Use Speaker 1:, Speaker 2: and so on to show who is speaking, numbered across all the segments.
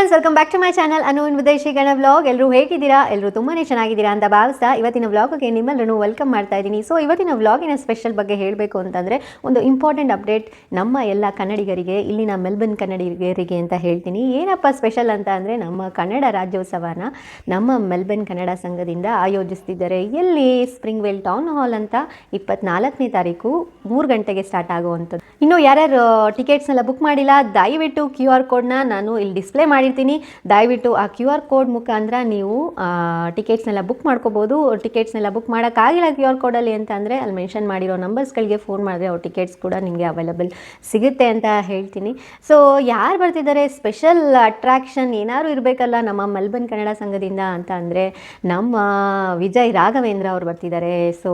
Speaker 1: Friends welcome back to my channel Anu ವಿದೇಶಿ ಗಣ vlog ಎಲ್ಲರೂ ಹೇಗಿದ್ದೀರಾ? ಎಲ್ಲರೂ ತುಂಬಾ ಚೆನ್ನಾಗಿದ್ದೀರಾ ಅಂತ ಭಾವಿಸ್ತಾ ಇವತ್ತಿನ ವ್ಲಾಗ್ಗೆ ನಿಮ್ಮೆಲ್ಲರೂ ವೆಲ್ಕಮ್ ಮಾಡ್ತಾ ಇದ್ದೀನಿ. ಸೊ ಇವತ್ತಿನ ವ್ಲಾಗಿನ ಸ್ಪೆಷಲ್ ಬಗ್ಗೆ ಹೇಳಬೇಕು ಅಂತಂದರೆ ಒಂದು ಇಂಪಾರ್ಟೆಂಟ್ ಅಪ್ಡೇಟ್ ನಮ್ಮ ಎಲ್ಲ ಕನ್ನಡಿಗರಿಗೆ, ಇಲ್ಲಿನ ಮೆಲ್ಬರ್ನ್ ಕನ್ನಡಿಗರಿಗೆ ಅಂತ ಹೇಳ್ತೀನಿ. ಏನಪ್ಪ ಸ್ಪೆಷಲ್ ಅಂತ ಅಂದರೆ ನಮ್ಮ ಕನ್ನಡ ರಾಜ್ಯೋತ್ಸವನ ನಮ್ಮ ಮೆಲ್ಬರ್ನ್ ಕನ್ನಡ ಸಂಘದಿಂದ ಆಯೋಜಿಸ್ತಿದ್ದಾರೆ. ಎಲ್ಲಿ? ಸ್ಪ್ರಿಂಗ್ ವೆಲ್ ಟೌನ್ ಹಾಲ್ ಅಂತ ಇಪ್ಪತ್ನಾಲ್ಕನೇ ತಾರೀಕು ಮೂರು ಗಂಟೆಗೆ ಸ್ಟಾರ್ಟ್ ಆಗುವಂಥದ್ದು. ಇನ್ನು ಯಾರ್ಯಾರು ಟಿಕೆಟ್ಸ್ನೆಲ್ಲ ಬುಕ್ ಮಾಡಿಲ್ಲ, ದಯವಿಟ್ಟು ಕ್ಯೂ ಆರ್ ಕೋಡ್ನ ನಾನು ಇಲ್ಲಿ ಡಿಸ್ಪ್ಲೇ ಮಾಡಿರ್ತೀನಿ ದಯವಿಟ್ಟು ಆ ಕ್ಯೂ ಆರ್ ಕೋಡ್ ಮುಖಾಂತರ ನೀವು ಟಿಕೆಟ್ಸ್ನೆಲ್ಲ ಬುಕ್ ಮಾಡ್ಕೋಬೋದು. ಟಿಕೆಟ್ಸ್ನೆಲ್ಲ ಬುಕ್ ಮಾಡೋಕ್ಕಾಗಿಲ್ಲ ಕ್ಯೂ ಆರ್ ಕೋಡಲ್ಲಿ ಅಂತ ಅಂದರೆ ಅಲ್ಲಿ ಮೆನ್ಷನ್ ಮಾಡಿರೋ ನಂಬರ್ಸ್ಗಳಿಗೆ ಫೋನ್ ಮಾಡಿದ್ರೆ ಅವ್ರ ಟಿಕೆಟ್ಸ್ ಕೂಡ ನಿಮಗೆ ಅವೈಲಬಲ್ ಸಿಗುತ್ತೆ ಅಂತ ಹೇಳ್ತೀನಿ. ಸೊ, ಯಾರು ಬರ್ತಿದ್ದಾರೆ? ಸ್ಪೆಷಲ್ ಅಟ್ರಾಕ್ಷನ್ ಏನಾದ್ರು ಇರಬೇಕಲ್ಲ ನಮ್ಮ ಮಲ್ಬನ್ ಕನ್ನಡ ಸಂಘದಿಂದ ಅಂತ ಅಂದರೆ ನಮ್ಮ ವಿಜಯ್ ರಾಘವೇಂದ್ರ ಅವ್ರು ಬರ್ತಿದ್ದಾರೆ. ಸೊ,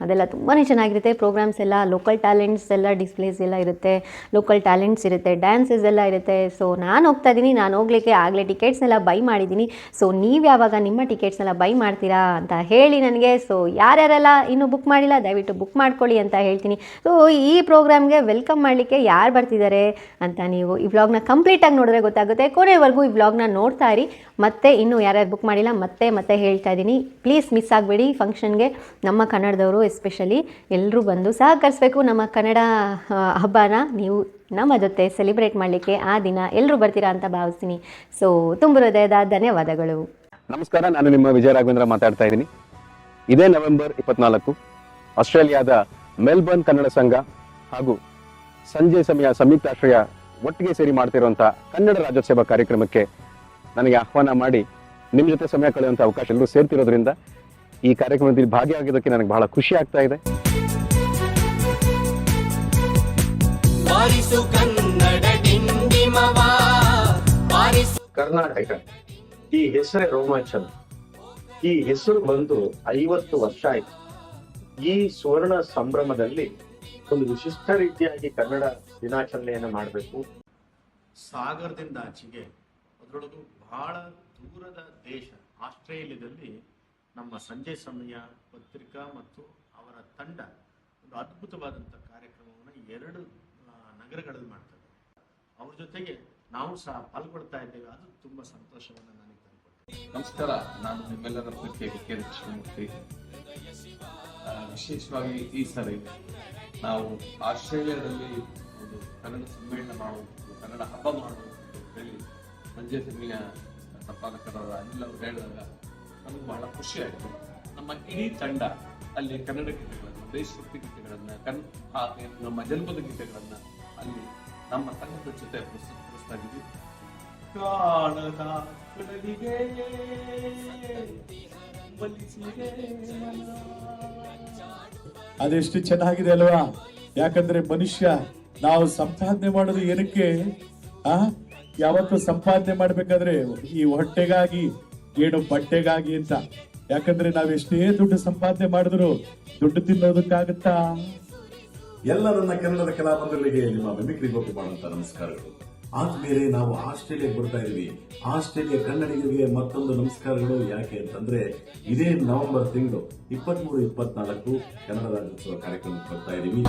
Speaker 1: ಅದೆಲ್ಲ ತುಂಬಾ ಚೆನ್ನಾಗಿರುತ್ತೆ. ಪ್ರೋಗ್ರಾಮ್ಸ್ ಎಲ್ಲ, ಲೋಕಲ್ ಟ್ಯಾಲೆಂಟ್ಸ್ ಎಲ್ಲ, ಡಿಸ್ಪ್ಲೇಸ್ ಎಲ್ಲ ಇರುತ್ತೆ. ಲೋಕಲ್ ಟ್ಯಾಲೆಂಟ್ಸ್ ಇರುತ್ತೆ, ಡ್ಯಾನ್ಸಸ್ ಎಲ್ಲ ಇರುತ್ತೆ. ಸೊ, ನಾನು ಹೋಗ್ತಾ ಇದ್ದೀನಿ, ನಾನು ಹೋಗ್ಲಿಕ್ಕೆ ಆಗಲೇ ಟಿಕೆಟ್ಸ್ನೆಲ್ಲ ಬೈ ಮಾಡಿದ್ದೀನಿ. ಸೊ ನೀವು ಯಾವಾಗ ನಿಮ್ಮ ಟಿಕೆಟ್ಸ್ನೆಲ್ಲ ಬೈ ಮಾಡ್ತೀರಾ ಅಂತ ಹೇಳಿ ನನಗೆ. ಸೊ ಯಾರ್ಯಾರೆಲ್ಲ ಇನ್ನೂ ಬುಕ್ ಮಾಡಿಲ್ಲ, ದಯವಿಟ್ಟು ಬುಕ್ ಮಾಡ್ಕೊಳ್ಳಿ ಅಂತ ಹೇಳ್ತೀನಿ. ಸೊ ಈ ಪ್ರೋಗ್ರಾಮ್ಗೆ ವೆಲ್ಕಮ್ ಮಾಡಲಿಕ್ಕೆ ಯಾರು ಬರ್ತಿದ್ದಾರೆ ಅಂತ ನೀವು ಈ ವ್ಲಾಗ್ನ ಕಂಪ್ಲೀಟಾಗಿ ನೋಡಿದ್ರೆ ಗೊತ್ತಾಗುತ್ತೆ. ಕೊನೆವರೆಗೂ ಈ ವ್ಲಾಗ್ನ ನೋಡ್ತಾ ಇರಿ. ಮತ್ತೆ ಇನ್ನೂ ಯಾರ್ಯಾರು ಬುಕ್ ಮಾಡಿಲ್ಲ, ಮತ್ತೆ ಮತ್ತೆ ಹೇಳ್ತಾ ಇದ್ದೀನಿ. ಪ್ಲೀಸ್ ಮಿಸ್ ಆಗಬೇಡಿ ಫಂಕ್ಷನ್ಗೆ ನಮ್ಮ ಕನ್ನಡದವರು ಎಸ್ಪೆಷಲಿ ಎಲ್ಲರೂ ಬಂದು ಸಹಕರಿಸಬೇಕು. ನಮ್ಮ ಕನ್ನಡ ಹಬ್ಬನ ನೀವು ನಮ್ಮ ಜೊತೆ ಸೆಲಿಬ್ರೇಟ್ ಮಾಡಲಿಕ್ಕೆ ಆ ದಿನ ಎಲ್ಲರೂ ಬರ್ತೀರಾ ಅಂತ ಭಾವಿಸ್ತೀನಿ. ಸೊ ತುಂಬ ಹೃದಯದ ಧನ್ಯವಾದಗಳು.
Speaker 2: ನಮಸ್ಕಾರ, ನಾನು ನಿಮ್ಮ ವಿಜಯ ರಾಘವೇಂದ್ರ ಮಾತಾಡ್ತಾ ಇದ್ದೀನಿ. ಇದೇ ನವೆಂಬರ್ ಇಪ್ಪತ್ನಾಲ್ಕು, ಆಸ್ಟ್ರೇಲಿಯಾದ ಮೆಲ್ಬರ್ನ್ ಕನ್ನಡ ಸಂಘ ಹಾಗೂ ಸಂಜೆ ಸಮಯ ಸಂಯುಕ್ತಾಶ್ರಯ ಒಟ್ಟಿಗೆ ಸೇರಿ ಮಾಡ್ತಿರುವಂಥ ಕನ್ನಡ ರಾಜ್ಯೋತ್ಸವ ಕಾರ್ಯಕ್ರಮಕ್ಕೆ ನನಗೆ ಆಹ್ವಾನ ಮಾಡಿ ನಿಮ್ಮ ಜೊತೆ ಸಮಯ ಕಳೆಯುವಂಥ ಅವಕಾಶ ಎಲ್ಲರೂ ಸೇರ್ತಿರೋದ್ರಿಂದ ಈ ಕಾರ್ಯಕ್ರಮದಲ್ಲಿ ಭಾಗಿಯಾಗಿದ್ದಕ್ಕೆ ನನಗೆ ಬಹಳ ಖುಷಿ ಆಗ್ತಾ ಇದೆ.
Speaker 3: ಬಾರಿಸು ಕನ್ನಡ ಡಿಂಡಿಮವ. ಬಾರಿಸು
Speaker 4: ಕರ್ನಾಟಕ. ಈ ಹೆಸರೇ ರೋಮಾಂಚನ. ಈ ಹೆಸರು ಬಂದು ಐವತ್ತು ವರ್ಷ ಆಯ್ತು. ಈ ಸುವರ್ಣ ಸಂಭ್ರಮದಲ್ಲಿ ಒಂದು ವಿಶಿಷ್ಟ ರೀತಿಯಾಗಿ ಕನ್ನಡ ದಿನಾಚರಣೆಯನ್ನು ಮಾಡಬೇಕು.
Speaker 5: ಸಾಗರದಿಂದ ಆಚೆಗೆ ಅದರೊಳಗೂ ಬಹಳ ದೂರದ ದೇಶ ಆಸ್ಟ್ರೇಲಿಯಾದಲ್ಲಿ ನಮ್ಮ ಸಂಜೆ ಸಮಯ ಪತ್ರಿಕಾ ಮತ್ತು ಅವರ ತಂಡ ಒಂದು ಅದ್ಭುತವಾದಂಥ ಕಾರ್ಯಕ್ರಮವನ್ನು ಎರಡು ನಗರಗಳಲ್ಲಿ ಮಾಡ್ತಾರೆ. ಅವ್ರ ಜೊತೆಗೆ ನಾವು ಸಹ ಪಾಲ್ಗೊಳ್ತಾ ಇದ್ದೇವೆ. ಅದು ತುಂಬಾ ಸಂತೋಷವನ್ನು ನನಗೆ ತಂದುಕೊಟ್ಟಿದೆ
Speaker 6: ನಮಸ್ಕಾರ. ನಾನು ನಿಮ್ಮೆಲ್ಲರ ಬಗ್ಗೆ ಕೆ ಕೃಷ್ಣಮೂರ್ತಿ ವಿಶೇಷವಾಗಿ ಈ ಸರಿ ನಾವು ಆಸ್ಟ್ರೇಲಿಯಾದಲ್ಲಿ ಒಂದು ಕನ್ನಡ ಸಮ್ಮೇಳನ ಮಾಡುವುದು ಕನ್ನಡ ಹಬ್ಬ ಮಾಡುವುದು ಅಂತ ಹೇಳಿ ಸಂಜೆ ಸಿಂಗಿನ ಸಂಪಾದಕರಾದ ಅನಿಲ್ ಹೇಳಿದಾಗ ನಮಗೆ ಬಹಳ ಖುಷಿ ಆಯಿತು. ನಮ್ಮ ಇಡೀ ತಂಡ ಅಲ್ಲಿ ಕನ್ನಡ ಗೀತೆಗಳನ್ನು, ದೇಶಭಕ್ತಿ ಗೀತೆಗಳನ್ನು, ಕನ್ ನಮ್ಮ ಜನಪದ ಗೀತೆಗಳನ್ನು ಅಲ್ಲಿ ನಮ್ಮ ತಂಡದ ಜೊತೆ ಪ್ರಸ್ತುತಪಡಿಸ್ತಾ ಇದ್ದೀವಿ ಕಾಣದ ಕಡಲಿಗೆ.
Speaker 7: ಅದೆಷ್ಟು ಚೆನ್ನಾಗಿದೆ ಅಲ್ವಾ? ಯಾಕಂದ್ರೆ ಮನುಷ್ಯ ನಾವು ಸಂಪಾದನೆ ಮಾಡೋದು ಏನಕ್ಕೆ? ಆ? ಯಾವತ್ತು ಸಂಪಾದನೆ ಮಾಡ್ಬೇಕಾದ್ರೆ ಈ ಹೊಟ್ಟೆಗಾಗಿ ಏನು ಬಟ್ಟೆಗಾಗಿ ಅಂತ. ಯಾಕಂದ್ರೆ ನಾವ್ ಎಷ್ಟೇ ದುಡ್ಡು ಸಂಪಾದನೆ ಮಾಡಿದ್ರು ದುಡ್ಡು ತಿನ್ನೋದಕ್ಕಾಗತ್ತಾ?
Speaker 8: ಎಲ್ಲ ನನ್ನ ಕನ್ನಡದ ಕಲಾಬಂಧುಗಳಿಗೆ ನಿಮ್ಮ ಮಿಮಿಕ್ರಿ ಅಂತ ನಮಸ್ಕಾರಗಳು. ಆದ್ಮೇಲೆ ನಾವು ಆಸ್ಟ್ರೇಲಿಯಾಗೆ ಬರ್ತಾ ಇದೀವಿ. ಆಸ್ಟ್ರೇಲಿಯಾ ಕನ್ನಡಿಗರಿಗೆ ಮತ್ತೊಂದು ನಮಸ್ಕಾರಗಳು. ಯಾಕೆ ಅಂತಂದ್ರೆ, ಇದೇ ನವೆಂಬರ್ ತಿಂಗಳು ಇಪ್ಪತ್ಮೂರು, ಇಪ್ಪತ್ನಾಲ್ಕು ಕನ್ನಡ ರಾಜ್ಯೋತ್ಸವ ಕಾರ್ಯಕ್ರಮಕ್ಕೆ ಬರ್ತಾ ಇದೀವಿ